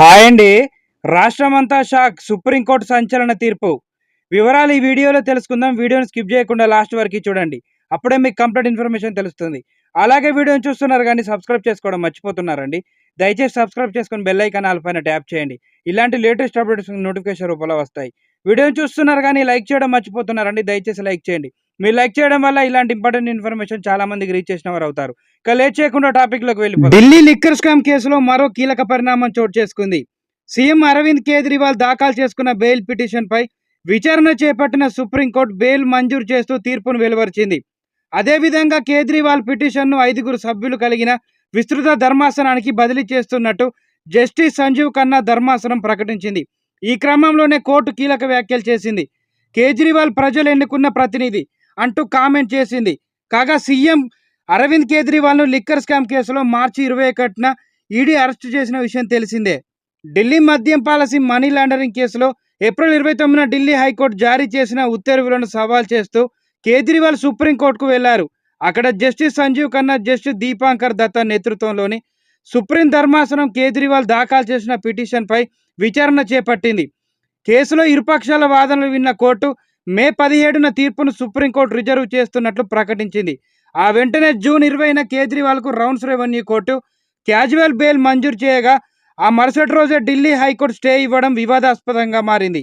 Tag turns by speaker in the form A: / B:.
A: Hi అండి. రాష్ట్రమంతా shock. Supreme court సంచలన తీర్పు. వివరాలు ఈ వీడియోలో తెలుసుకుందాం. వీడియోని స్కిప్ చేయకుండా లాస్ట్ వరకు చూడండి. అప్పుడే మీకు కంప్లీట్ ఇన్ఫర్మేషన్ తెలుస్తుంది. అలాగే వీడియోని చూస్తున్నారు కానీ సబ్స్క్రైబ్ చేసుకోవడం మర్చిపోతున్నారండి. దయచేసి సబ్స్క్రైబ్ చేసుకొని బెల్ ఐకాన్ ఆల్పైన ట్యాప్ చేయండి. ఇలాంటి లేటెస్ట్ అప్డేట్స్ నోటిఫికేషన్ రూపంలో వస్తాయి. వీడియోని చూస్తున్నారు కానీ లైక్ చేయడం మర్చిపోతున్నారండి. దయచేసి లైక్ చేయండి. మీరు లైక్ చేయడం వల్ల ఇలాంటి ఇంపార్టెంట్ ఇన్ఫర్మేషన్ చాలా మందికి రీచ్ చేసిన వారు అవుతారు. ఇక లేట్ చేయకుండా టాపిక్లోకి వెళ్ళి ఢిల్లీ లిక్కర్ స్కామ్ కేసులో మరో కీలక పరిణామం చోటు చేసుకుంది. సీఎం అరవింద్ కేజ్రీవాల్ దాఖలు చేసుకున్న బెయిల్ పిటిషన్ పై విచారణ చేపట్టిన సుప్రీంకోర్టు బెయిల్ మంజూరు చేస్తూ తీర్పును వెలువరిచింది. అదేవిధంగా కేజ్రీవాల్ పిటిషన్ను ఐదుగురు సభ్యులు కలిగిన విస్తృత ధర్మాసనానికి బదిలీ చేస్తున్నట్టు జస్టిస్ సంజీవ్ ఖన్నా ధర్మాసనం ప్రకటించింది. ఈ క్రమంలోనే కోర్టు కీలక వ్యాఖ్యలు చేసింది. కేజ్రీవాల్ ప్రజలు ఎన్నుకున్న ప్రతినిధి అంటూ కామెంట్ చేసింది. కాగా సీఎం అరవింద్ కేజ్రీవాల్ను లిక్కర్ స్కామ్ కేసులో మార్చి ఇరవై ఒకటిన ఈడీ అరెస్టు చేసిన విషయం తెలిసిందే. ఢిల్లీ మద్యం పాలసీ మనీ లాండరింగ్ కేసులో ఏప్రిల్ ఇరవై తొమ్మిదిన ఢిల్లీ హైకోర్టు జారీ చేసిన ఉత్తర్వులను సవాల్ చేస్తూ కేజ్రీవాల్ సుప్రీంకోర్టుకు వెళ్ళారు. అక్కడ జస్టిస్ సంజీవ్ ఖన్నా జస్టిస్ దీపాంకర్ దత్తా నేతృత్వంలోని సుప్రీం ధర్మాసనం కేజ్రీవాల్ దాఖలు చేసిన పిటిషన్పై విచారణ చేపట్టింది. కేసులో ఇరుపక్షాల వాదనలు విన్న కోర్టు మే పదిహేడున తీర్పును సుప్రీంకోర్టు రిజర్వ్ చేస్తున్నట్లు ప్రకటించింది. ఆ వెంటనే జూన్ ఇరవైన కేజ్రీవాల్కు Rouse Avenue court casual bail మంజూరు చేయగా ఆ మరుసటి రోజే ఢిల్లీ హైకోర్టు స్టే ఇవ్వడం వివాదాస్పదంగా మారింది.